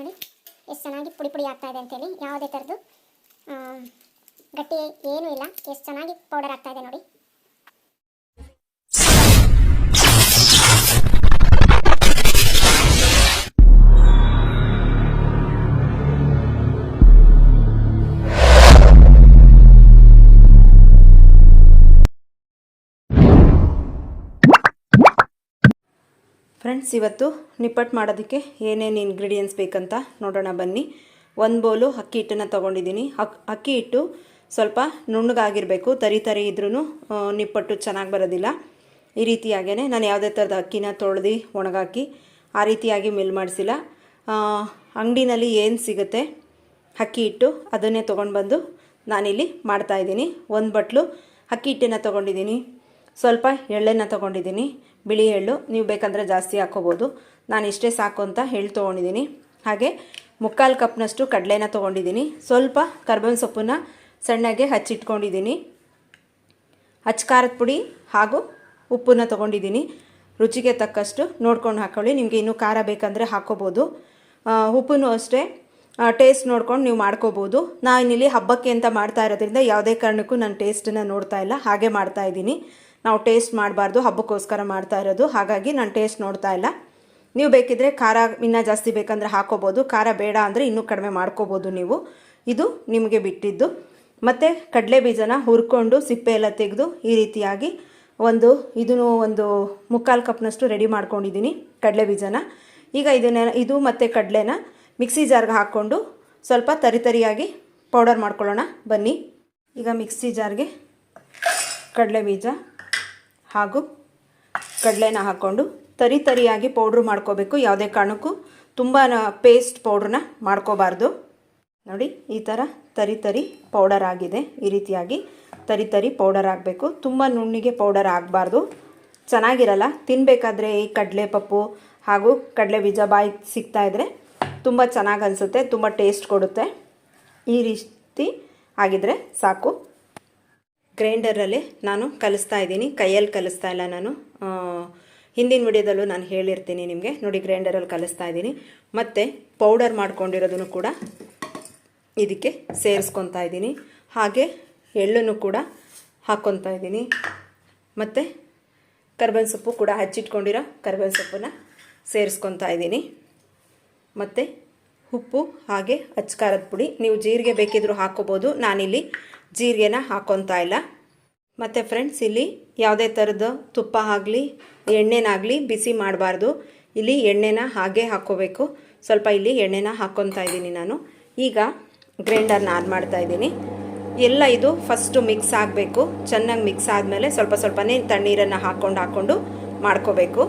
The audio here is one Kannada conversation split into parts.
ನೋಡಿ, ಎಷ್ಟು ಚೆನ್ನಾಗಿ ಪುಡಿ ಪುಡಿ ಆಗ್ತಾ ಇದೆ ಅಂತೇಳಿ ಯಾವುದೇ ಥರದ್ದು ಗಟ್ಟಿ ಏನೂ ಇಲ್ಲ. ಎಷ್ಟು ಚೆನ್ನಾಗಿ ಪೌಡರ್ ಆಗ್ತಾ ಇದೆ ನೋಡಿ. ಫ್ರೆಂಡ್ಸ್, ಇವತ್ತು ನಿಪ್ಪಟ್ಟು ಮಾಡೋದಕ್ಕೆ ಏನೇನು ಇಂಗ್ರೀಡಿಯೆಂಟ್ಸ್ ಬೇಕಂತ ನೋಡೋಣ ಬನ್ನಿ. ಒಂದು ಬೌಲು ಅಕ್ಕಿ ಹಿಟ್ಟನ್ನು ತೊಗೊಂಡಿದ್ದೀನಿ. ಅಕ್, ಅಕ್ಕಿ ಹಿಟ್ಟು ಸ್ವಲ್ಪ ನುಣ್ಣಗಾಗಿರಬೇಕು. ತರಿ ತರಿ ಇದ್ರೂ ನಿಪ್ಪಟ್ಟು ಚೆನ್ನಾಗಿ ಬರೋದಿಲ್ಲ. ಈ ರೀತಿಯಾಗೇ ನಾನು ಯಾವುದೇ ಥರದ ಅಕ್ಕಿನ ತೊಳೆದು ಒಣಗಾಕಿ ಆ ರೀತಿಯಾಗಿ ಮಿಲ್ ಮಾಡಿಸಿಲ್ಲ. ಅಂಗಡಿನಲ್ಲಿ ಏನು ಸಿಗುತ್ತೆ ಅಕ್ಕಿ ಹಿಟ್ಟು ಅದನ್ನೇ ತೊಗೊಂಡು ಬಂದು ನಾನಿಲ್ಲಿ ಮಾಡ್ತಾಯಿದ್ದೀನಿ ಒಂದು ಬಟ್ಲು ಅಕ್ಕಿ ಹಿಟ್ಟನ್ನು ತೊಗೊಂಡಿದ್ದೀನಿ. ಸ್ವಲ್ಪ ಎಳ್ಳೆನ ತೊಗೊಂಡಿದ್ದೀನಿ. ಬಿಳಿ ಎಳ್ಳು ನೀವು ಬೇಕಂದರೆ ಜಾಸ್ತಿ ಹಾಕ್ಕೋಬೋದು ನಾನು ಇಷ್ಟೇ ಸಾಕು ಅಂತ ಹೇಳಿ ತೊಗೊಂಡಿದ್ದೀನಿ. ಹಾಗೆ ಮುಕ್ಕಾಲು ಕಪ್ನಷ್ಟು ಕಡಲೆನ ತೊಗೊಂಡಿದ್ದೀನಿ. ಸ್ವಲ್ಪ ಕರ್ಬೇವಿನ ಸೊಪ್ಪನ್ನು ಸಣ್ಣಗೆ ಹಚ್ಚಿಟ್ಕೊಂಡಿದ್ದೀನಿ. ಖಾರದ ಪುಡಿ ಹಾಗೂ ಉಪ್ಪನ್ನು ತೊಗೊಂಡಿದ್ದೀನಿ. ರುಚಿಗೆ ತಕ್ಕಷ್ಟು ನೋಡ್ಕೊಂಡು ಹಾಕ್ಕೊಳ್ಳಿ ನಿಮಗೆ ಇನ್ನೂ ಖಾರ ಬೇಕಂದರೆ ಹಾಕ್ಕೋಬೋದು ಉಪ್ಪನ್ನು ಅಷ್ಟೇ ಟೇಸ್ಟ್ ನೋಡ್ಕೊಂಡು ನೀವು ಮಾಡ್ಕೋಬೋದು. ಇಲ್ಲಿ ಹಬ್ಬಕ್ಕೆ ಅಂತ ಮಾಡ್ತಾ ಇರೋದ್ರಿಂದ ಯಾವುದೇ ಕಾರಣಕ್ಕೂ ನಾನು ಟೇಸ್ಟನ್ನು ನೋಡ್ತಾ ಇಲ್ಲ. ಹಾಗೆ ಮಾಡ್ತಾ ಇದ್ದೀನಿ. ನಾವು ಟೇಸ್ಟ್ ಮಾಡಬಾರ್ದು, ಹಬ್ಬಕ್ಕೋಸ್ಕರ ಮಾಡ್ತಾ ಇರೋದು. ಹಾಗಾಗಿ ನಾನು ಟೇಸ್ಟ್ ನೋಡ್ತಾ ಇಲ್ಲ. ನೀವು ಬೇಕಿದ್ರೆ ಖಾರ, ಇನ್ನೂ ಜಾಸ್ತಿ ಬೇಕಂದರೆ ಹಾಕೋಬೋದು. ಖಾರ ಬೇಡ ಅಂದರೆ ಇನ್ನೂ ಕಡಿಮೆ ಮಾಡ್ಕೋಬೋದು ನೀವು. ಇದು ನಿಮಗೆ ಬಿಟ್ಟಿದ್ದು. ಮತ್ತು ಕಡಲೆ ಬೀಜನ ಹುರ್ಕೊಂಡು ಸಿಪ್ಪೆ ಎಲ್ಲ ತೆಗೆದು ಈ ರೀತಿಯಾಗಿ ಒಂದು, ಇದನ್ನು ಒಂದು ಮುಕ್ಕಾಲು ಕಪ್ನಷ್ಟು ರೆಡಿ ಮಾಡ್ಕೊಂಡಿದ್ದೀನಿ ಕಡಲೆ ಬೀಜನ. ಈಗ ಇದನ್ನ, ಇದು ಮತ್ತು ಕಡಲೆನ ಮಿಕ್ಸಿ ಜಾರ್ಗೆ ಹಾಕ್ಕೊಂಡು ಸ್ವಲ್ಪ ತರಿತರಿಯಾಗಿ ಪೌಡರ್ ಮಾಡ್ಕೊಳ್ಳೋಣ. ಬನ್ನಿ. ಈಗ ಮಿಕ್ಸಿ ಜಾರ್ಗೆ ಕಡಲೆ ಬೀಜ. ಹಾಗೂ ಕಡಲೆನ ಹಾಕ್ಕೊಂಡು ತರಿ ತರಿಯಾಗಿ ಪೌಡ್ರು ಮಾಡ್ಕೋಬೇಕು. ಯಾವುದೇ ಕಾರಣಕ್ಕೂ ತುಂಬ ಪೇಸ್ಟ್ ಪೌಡ್ರನ್ನ ಮಾಡ್ಕೋಬಾರ್ದು. ನೋಡಿ, ಈ ಥರ ತರಿ ತರಿ ಪೌಡರ್ ಆಗಿದೆ. ಈ ರೀತಿಯಾಗಿ ತರಿ ತರಿ ಪೌಡರ್ ಆಗಬೇಕು. ತುಂಬ ನುಣ್ಣಿಗೆ ಪೌಡರ್ ಆಗಬಾರ್ದು. ಚೆನ್ನಾಗಿರಲ್ಲ. ತಿನ್ನಬೇಕಾದ್ರೆ ಈ ಕಡಲೆ ಪಪ್ಪು ಹಾಗೂ ಕಡಲೆ ಬೀಜ ಬಾಯಿ ಸಿಗ್ತಾ ಇದ್ದರೆ ತುಂಬ ಚೆನ್ನಾಗಿ ಅನಿಸುತ್ತೆ. ತುಂಬ ಟೇಸ್ಟ್ ಕೊಡುತ್ತೆ. ಈ ರೀತಿ ಆಗಿದ್ರೆ ಸಾಕು. ಗ್ರೈಂಡರಲ್ಲಿ ನಾನು ಕಲಿಸ್ತಾ ಇದ್ದೀನಿ, ಕೈಯಲ್ಲಿ ಕಲಿಸ್ತಾ ಇಲ್ಲ ನಾನು. ಹಿಂದಿನ ವಿಡಿಯೋದಲ್ಲೂ ನಾನು ಹೇಳಿರ್ತೀನಿ ನಿಮಗೆ. ನೋಡಿ, ಗ್ರೈಂಡರಲ್ಲಿ ಕಲಿಸ್ತಾ ಇದ್ದೀನಿ. ಮತ್ತು ಪೌಡರ್ ಮಾಡ್ಕೊಂಡಿರೋದನ್ನು ಕೂಡ ಇದಕ್ಕೆ ಸೇರಿಸ್ಕೊತಾ ಇದ್ದೀನಿ. ಹಾಗೆ ಎಳ್ಳನ್ನು ಕೂಡ ಹಾಕ್ಕೊತಾ ಇದ್ದೀನಿ. ಮತ್ತು ಕರ್ಬೇವಿನ ಸೊಪ್ಪು ಕೂಡ ಹಚ್ಚಿಟ್ಕೊಂಡಿರೋ ಕರ್ಬೇವಿನ ಸೊಪ್ಪನ್ನ ಸೇರಿಸ್ಕೊತಾ ಇದ್ದೀನಿ. ಮತ್ತು ಉಪ್ಪು ಹಾಗೆ ಅಚ್ಕಾರದ ಪುಡಿ. ನೀವು ಜೀರಿಗೆ ಬೇಕಿದ್ದರೂ ಹಾಕ್ಕೋಬೋದು. ನಾನಿಲ್ಲಿ ಜೀರಿಗೆನ ಹಾಕ್ಕೊತಾ ಇಲ್ಲ. ಮತ್ತು ಫ್ರೆಂಡ್ಸ್ ಇಲ್ಲಿ ಯಾವುದೇ ಥರದ ತುಪ್ಪ ಆಗಲಿ, ಎಣ್ಣೆನಾಗಲಿ ಬಿಸಿ ಮಾಡಬಾರ್ದು. ಇಲ್ಲಿ ಎಣ್ಣೆನ ಹಾಗೆ ಹಾಕ್ಕೋಬೇಕು. ಸ್ವಲ್ಪ ಇಲ್ಲಿ ಎಣ್ಣೆನ ಹಾಕ್ಕೊತಾ ಇದ್ದೀನಿ ನಾನು. ಈಗ ಗ್ರೈಂಡರ್ನ ಆನ್ ಮಾಡ್ತಾ ಇದ್ದೀನಿ. ಎಲ್ಲ ಇದು ಫಸ್ಟು ಮಿಕ್ಸ್ ಆಗಬೇಕು. ಚೆನ್ನಾಗಿ ಮಿಕ್ಸ್ ಆದಮೇಲೆ ಸ್ವಲ್ಪ ಸ್ವಲ್ಪನೇ ತಣ್ಣೀರನ್ನು ಹಾಕ್ಕೊಂಡು ಹಾಕ್ಕೊಂಡು ಮಾಡ್ಕೋಬೇಕು.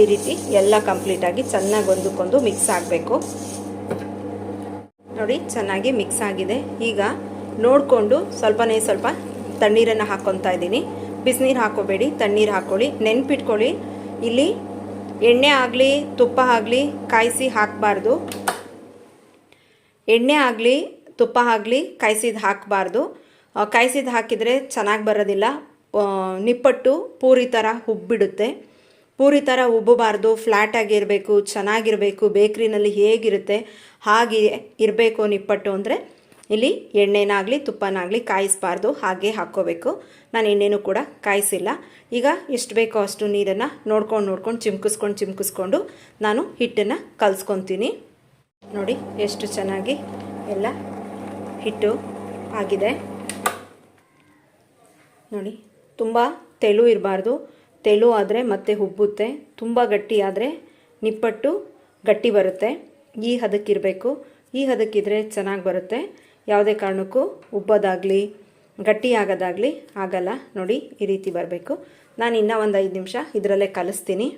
ಈ ರೀತಿ ಎಲ್ಲ ಕಂಪ್ಲೀಟಾಗಿ ಚೆನ್ನಾಗಿ ಒಂದಕ್ಕೊಂದು ಮಿಕ್ಸ್ ಆಗಬೇಕು. ನೋಡಿ, ಚೆನ್ನಾಗಿ ಮಿಕ್ಸ್ ಆಗಿದೆ. ಈಗ ನೋಡಿಕೊಂಡು ಸ್ವಲ್ಪನೇ ಸ್ವಲ್ಪ ತಣ್ಣೀರನ್ನು ಹಾಕ್ಕೊತಾ ಇದ್ದೀನಿ. ಬಿಸಿನೀರು ಹಾಕೋಬೇಡಿ, ತಣ್ಣೀರು ಹಾಕ್ಕೊಳ್ಳಿ ನೆನ್ಪಿಟ್ಕೊಳ್ಳಿ. ಇಲ್ಲಿ ಎಣ್ಣೆ ಆಗಲಿ, ತುಪ್ಪ ಆಗಲಿ ಕಾಯಿಸಿ ಹಾಕಬಾರ್ದು. ಎಣ್ಣೆ ಆಗಲಿ, ತುಪ್ಪ ಆಗಲಿ ಕಾಯಿಸಿದ ಹಾಕಬಾರ್ದು. ಕಾಯಿಸಿದ ಹಾಕಿದರೆ ಚೆನ್ನಾಗಿ ಬರೋದಿಲ್ಲ. ನಿಪ್ಪಟ್ಟು ಪೂರಿ ಥರ ಉಬ್ಬಿಡುತ್ತೆ ಪೂರಿ ಥರ ಉಬ್ಬಬಾರ್ದು ಫ್ಲ್ಯಾಟ್ ಆಗಿರಬೇಕು ಚೆನ್ನಾಗಿರಬೇಕು, ಬೇಕ್ರಿನಲ್ಲಿ ಹೇಗಿರುತ್ತೆ, ಹಾಗೆ ಇರಬೇಕು ನಿಪ್ಪಟ್ಟು ಅಂದರೆ ಇಲ್ಲಿ ಎಣ್ಣೆನಾಗಲಿ, ತುಪ್ಪನಾಗಲಿ ಕಾಯಿಸಬಾರ್ದು, ಹಾಗೆ ಹಾಕ್ಕೋಬೇಕು. ನಾನು ಎಣ್ಣೆನೂ ಕೂಡ ಕಾಯಿಸಿಲ್ಲ. ಈಗ ಎಷ್ಟು ಬೇಕೋ ಅಷ್ಟು ನೀರನ್ನು ನೋಡ್ಕೊಂಡು ನೋಡ್ಕೊಂಡು ಚಿಮ್ಕಿಸ್ಕೊಂಡು ಚಿಮ್ಕಿಸ್ಕೊಂಡು ನಾನು ಹಿಟ್ಟನ್ನು ಕಲಿಸ್ಕೊತೀನಿ. ನೋಡಿ ಎಷ್ಟು ಚೆನ್ನಾಗಿ ಎಲ್ಲ ಹಿಟ್ಟು ಆಗಿದೆ. ನೋಡಿ, ತುಂಬ ತೆಳು ಇರಬಾರ್ದು. ತೆಳು ಆದರೆ ಮತ್ತೆ ಉಬ್ಬುತ್ತೆ ತುಂಬ ಗಟ್ಟಿ ಆದರೆ ನಿಪ್ಪಟ್ಟು ಗಟ್ಟಿ ಬರುತ್ತೆ. ಈ ಹದಕ್ಕಿರಬೇಕು ಈ ಹದಕ್ಕಿದ್ರೆ ಚೆನ್ನಾಗಿ ಬರುತ್ತೆ. ಯಾವುದೇ ಕಾರಣಕ್ಕೂ ಉಬ್ಬೋದಾಗಲಿ, ಗಟ್ಟಿ ಆಗೋದಾಗಲಿ ಆಗಲ್ಲ. ನೋಡಿ, ಈ ರೀತಿ ಬರಬೇಕು. ನಾನು ಇನ್ನೂ ಒಂದು ಐದು ನಿಮಿಷ ಇದರಲ್ಲೇ ಕಲಿಸ್ತೀನಿ.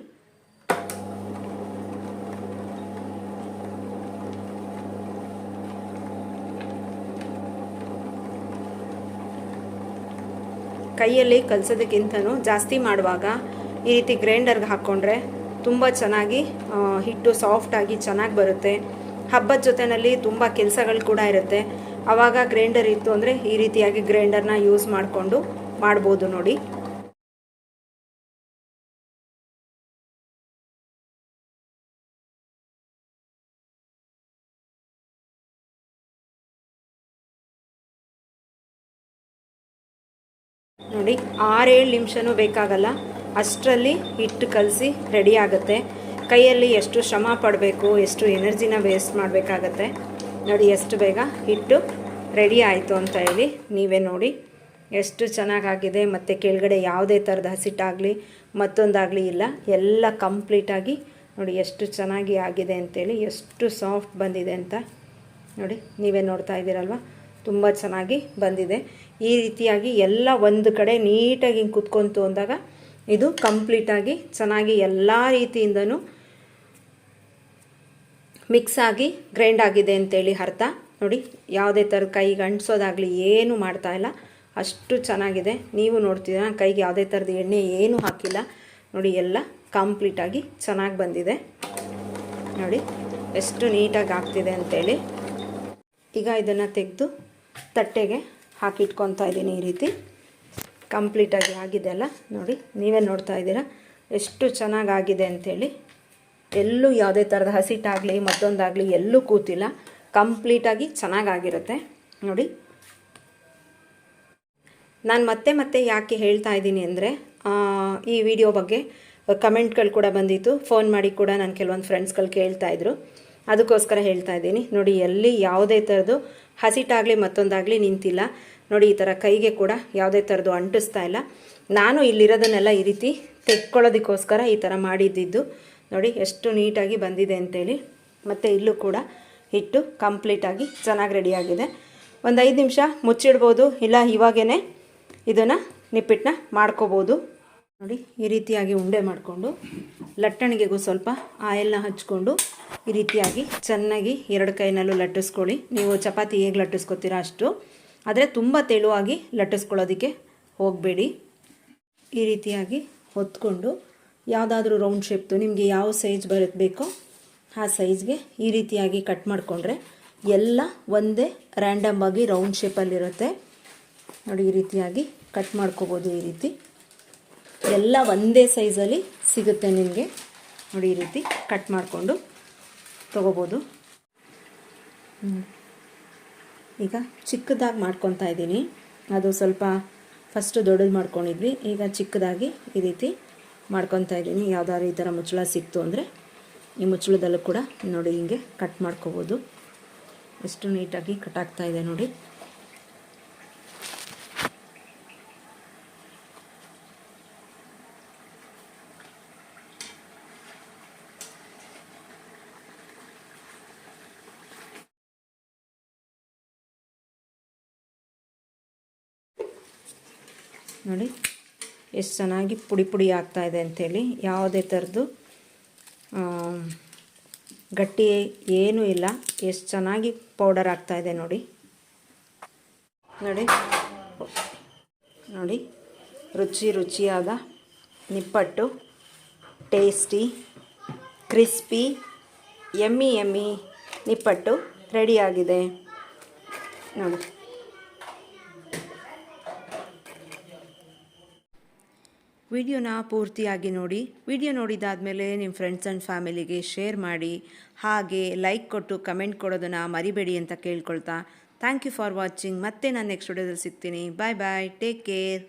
ಕೈಯಲ್ಲಿ ಕಲಸೋದಕ್ಕಿಂತನೂ ಜಾಸ್ತಿ ಮಾಡುವಾಗ ಈ ರೀತಿ ಗ್ರೈಂಡರ್ಗೆ ಹಾಕ್ಕೊಂಡ್ರೆ ತುಂಬ ಚೆನ್ನಾಗಿ ಹಿಟ್ಟು ಸಾಫ್ಟಾಗಿ ಚೆನ್ನಾಗಿ ಬರುತ್ತೆ. ಹಬ್ಬದ ಜೊತೆಯಲ್ಲಿ ತುಂಬ ಕೆಲಸಗಳು ಕೂಡ ಇರುತ್ತೆ. ಆವಾಗ ಗ್ರೈಂಡರ್ ಇತ್ತು ಅಂದರೆ ಈ ರೀತಿಯಾಗಿ ಗ್ರೈಂಡರ್ನ ಯೂಸ್ ಮಾಡಿಕೊಂಡು ಮಾಡ್ಬೋದು ನೋಡಿ. ನೋಡಿ, ಆರೇಳು ನಿಮಿಷನೂ ಬೇಕಾಗಲ್ಲ. ಅಷ್ಟರಲ್ಲಿ ಹಿಟ್ಟು ಕಲಸಿ ರೆಡಿ ಆಗುತ್ತೆ. ಕೈಯಲ್ಲಿ ಎಷ್ಟು ಶ್ರಮ ಪಡಬೇಕು, ಎಷ್ಟು ಎನರ್ಜಿನ ವೇಸ್ಟ್ ಮಾಡಬೇಕಾಗತ್ತೆ. ನೋಡಿ, ಎಷ್ಟು ಬೇಗ ಹಿಟ್ಟು ರೆಡಿ ಆಯಿತು ಅಂತ ಹೇಳಿ ನೀವೇ ನೋಡಿ. ಎಷ್ಟು ಚೆನ್ನಾಗಾಗಿದೆ. ಮತ್ತು ಕೆಳಗಡೆ ಯಾವುದೇ ಥರದ ಹಸಿಟ್ಟಾಗಲಿ ಮತ್ತೊಂದಾಗಲಿ ಇಲ್ಲ. ಎಲ್ಲ ಕಂಪ್ಲೀಟಾಗಿ ನೋಡಿ, ಎಷ್ಟು ಚೆನ್ನಾಗಿ ಆಗಿದೆ ಅಂತೇಳಿ ಎಷ್ಟು ಸಾಫ್ಟ್ ಬಂದಿದೆ ಅಂತ ನೋಡಿ, ನೀವೇ ನೋಡ್ತಾ ಇದ್ದೀರಲ್ವ? ತುಂಬ ಚೆನ್ನಾಗಿ ಬಂದಿದೆ. ಈ ರೀತಿಯಾಗಿ ಎಲ್ಲ ಒಂದು ಕಡೆ ನೀಟಾಗಿ ಹಿಂಗೆ ಕುತ್ಕೊಂತು ಅಂದಾಗ ಇದು ಕಂಪ್ಲೀಟಾಗಿ ಚೆನ್ನಾಗಿ ಎಲ್ಲ ರೀತಿಯಿಂದನೂ ಮಿಕ್ಸ್ ಆಗಿ ಗ್ರೈಂಡ್ ಆಗಿದೆ ಅಂತೇಳಿ ಅರ್ಥ. ನೋಡಿ, ಯಾವುದೇ ಥರದ ಕೈಗೆ ಅಂಟಿಸೋದಾಗಲಿ ಏನು ಮಾಡ್ತಾ ಇಲ್ಲ. ಅಷ್ಟು ಚೆನ್ನಾಗಿದೆ. ನೀವು ನೋಡ್ತೀರಾ ಕೈಗೆ ಯಾವುದೇ ಥರದ ಎಣ್ಣೆ ಏನೂ ಹಾಕಿಲ್ಲ. ನೋಡಿ, ಎಲ್ಲ ಕಂಪ್ಲೀಟಾಗಿ ಚೆನ್ನಾಗಿ ಬಂದಿದೆ. ನೋಡಿ, ಎಷ್ಟು ನೀಟಾಗಿ ಆಗ್ತಿದೆ ಅಂತೇಳಿ. ಈಗ ಇದನ್ನು ತೆಗೆದು ತಟ್ಟೆಗೆ ಹಾಕಿಟ್ಕೊತಾ ಇದ್ದೀನಿ ಈ ರೀತಿ. ಕಂಪ್ಲೀಟಾಗಿ ಆಗಿದೆ ಅಲ್ಲ? ನೋಡಿ, ನೀವೇ ನೋಡ್ತಾ ಇದ್ದೀರಾ? ಎಷ್ಟು ಚೆನ್ನಾಗಿ ಆಗಿದೆ ಅಂಥೇಳಿ ಎಲ್ಲೂ ಯಾವುದೇ ಥರದ ಹಸಿಟ್ಟಾಗಲಿ ಮತ್ತೊಂದಾಗಲಿ ಎಲ್ಲೂ ಕೂತಿಲ್ಲ. ಕಂಪ್ಲೀಟಾಗಿ ಚೆನ್ನಾಗಾಗಿರುತ್ತೆ ನೋಡಿ. ನಾನು ಮತ್ತೆ ಮತ್ತೆ ಯಾಕೆ ಹೇಳ್ತಾ ಇದ್ದೀನಿ ಅಂದರೆ ಈ ವಿಡಿಯೋ ಬಗ್ಗೆ ಕಮೆಂಟ್ಗಳು ಕೂಡ ಬಂದಿತ್ತು. ಫೋನ್ ಮಾಡಿ ಕೂಡ ನಾನು ಕೆಲವೊಂದು ಫ್ರೆಂಡ್ಸ್ಗಳು ಕೇಳ್ತಾ ಇದ್ರು. ಅದಕ್ಕೋಸ್ಕರ ಹೇಳ್ತಾ ಇದ್ದೀನಿ. ನೋಡಿ, ಎಲ್ಲಿ ಯಾವುದೇ ಥರದ್ದು ಹಸಿಟಾಗಲಿ ಮತ್ತೊಂದಾಗಲಿ ನಿಂತಿಲ್ಲ. ನೋಡಿ, ಈ ಥರ ಕೈಗೆ ಕೂಡ ಯಾವುದೇ ಥರದ್ದು ಅಂಟಿಸ್ತಾ ಇಲ್ಲ. ನಾನು ಇಲ್ಲಿರೋದನ್ನೆಲ್ಲ ಈ ರೀತಿ ತೆಕ್ಕೊಳ್ಳೋದಕ್ಕೋಸ್ಕರ ಈ ಥರ ಮಾಡಿದ್ದಿದ್ದು. ನೋಡಿ, ಎಷ್ಟು ನೀಟಾಗಿ ಬಂದಿದೆ ಅಂತೇಳಿ. ಮತ್ತು ಇಲ್ಲೂ ಕೂಡ ಹಿಟ್ಟು ಕಂಪ್ಲೀಟಾಗಿ ಚೆನ್ನಾಗಿ ರೆಡಿಯಾಗಿದೆ. ಒಂದು ಐದು ನಿಮಿಷ ಮುಚ್ಚಿಡ್ಬೋದು. ಇಲ್ಲ ಇವಾಗೇ ಇದನ್ನು ನಿಪ್ಪಿಟ್ಟನ್ನ ಮಾಡ್ಕೋಬೋದು. ನೋಡಿ, ಈ ರೀತಿಯಾಗಿ ಉಂಡೆ ಮಾಡಿಕೊಂಡು, ಲಟ್ಟಣಿಗೆಗೂ ಸ್ವಲ್ಪ ಆಯಿಲ್ನ ಹಚ್ಕೊಂಡು, ಈ ರೀತಿಯಾಗಿ ಚೆನ್ನಾಗಿ ಎರಡು ಕೈನಲ್ಲೂ ಲಟ್ಟಿಸ್ಕೊಳ್ಳಿ. ನೀವು ಚಪಾತಿ ಹೇಗೆ ಲಟ್ಟಿಸ್ಕೊತೀರಾ ಅಷ್ಟು. ಆದರೆ ತುಂಬ ತೆಳುವಾಗಿ ಲಟ್ಟಿಸ್ಕೊಳ್ಳೋದಕ್ಕೆ ಹೋಗಬೇಡಿ. ಈ ರೀತಿಯಾಗಿ ಹೊತ್ಕೊಂಡು, ಯಾವುದಾದ್ರೂ ರೌಂಡ್ ಶೇಪ್ತು ನಿಮಗೆ ಯಾವ ಸೈಜ್ ಬರುತ್ತೆ ಆ ಸೈಜ್ಗೆ ಈ ರೀತಿಯಾಗಿ ಕಟ್ ಮಾಡಿಕೊಂಡ್ರೆ ಎಲ್ಲ ಒಂದೇ ರ್ಯಾಂಡಮ್ ಆಗಿ ರೌಂಡ್ ಶೇಪಲ್ಲಿರುತ್ತೆ ನೋಡಿ, ಈ ರೀತಿಯಾಗಿ ಕಟ್ ಮಾಡ್ಕೋಬೋದು ಈ ರೀತಿ. ಎಲ್ಲ ಒಂದೇ ಸೈಜಲ್ಲಿ ಸಿಗುತ್ತೆ ನಿಮಗೆ. ನೋಡಿ ಈ ರೀತಿ ಕಟ್ ಮಾಡಿಕೊಂಡು ತೊಗೋಬೋದು. ಈಗ ಚಿಕ್ಕದಾಗಿ ಮಾಡ್ಕೊತಾ ಇದ್ದೀನಿ. ಅದು ಸ್ವಲ್ಪ ಫಸ್ಟು ದೊಡ್ಡದು ಮಾಡ್ಕೊಂಡಿದ್ವಿ. ಈಗ ಚಿಕ್ಕದಾಗಿ ಈ ರೀತಿ ಮಾಡ್ಕೊತಾ ಇದ್ದೀನಿ. ಯಾವುದಾದ್ರು ಈ ಥರ ಮುಚ್ಚಳ ಸಿಕ್ತು ಅಂದರೆ ಈ ಮುಚ್ಚಳದಲ್ಲೂ ಕೂಡ ನೋಡಿ ಹಿಂಗೆ ಕಟ್ ಮಾಡ್ಕೋಬೋದು. ಎಷ್ಟು ನೀಟಾಗಿ ಕಟ್ ಆಗ್ತಾ ನೋಡಿ. ನೋಡಿ. ಎಷ್ಟು ಚೆನ್ನಾಗಿ ಪುಡಿ ಪುಡಿ ಆಗ್ತಾ ಇದೆ ಅಂಥೇಳಿ ಯಾವುದೇ ಥರದ್ದು ಗಟ್ಟಿ ಏನೂ ಇಲ್ಲ. ಎಷ್ಟು ಚೆನ್ನಾಗಿ ಪೌಡರ್ ಆಗ್ತಾ ಇದೆ ನೋಡಿ. ನೋಡಿ. ನೋಡಿ. ರುಚಿ ರುಚಿಯಾದ ನಿಪ್ಪಟ್ಟು, ಟೇಸ್ಟಿ, ಕ್ರಿಸ್ಪಿ, ಎಮ್ಮಿ ಎಮ್ಮಿ ನಿಪ್ಪಟ್ಟು ರೆಡಿಯಾಗಿದೆ ನೋಡಿ. ವಿಡಿಯೋನ ಪೂರ್ತಿಯಾಗಿ ನೋಡಿ. ವಿಡಿಯೋ ನೋಡಿದಾದಮೇಲೆ ನಿಮ್ಮ ಫ್ರೆಂಡ್ಸ್ ಆ್ಯಂಡ್ ಫ್ಯಾಮಿಲಿಗೆ ಶೇರ್ ಮಾಡಿ. ಹಾಗೆ ಲೈಕ್ ಕೊಟ್ಟು ಕಮೆಂಟ್ ಕೊಡೋದನ್ನು ಮರಿಬೇಡಿ ಅಂತ ಕೇಳ್ಕೊಳ್ತಾ. ಥ್ಯಾಂಕ್ ಯು ಫಾರ್ ವಾಚಿಂಗ್ ಮತ್ತೆ ನಾನು ನೆಕ್ಸ್ಟ್ ವಿಡಿಯೋದಲ್ಲಿ ಸಿಗ್ತೀನಿ. ಬಾಯ್ ಬಾಯ್ ಟೇಕ್ ಕೇರ್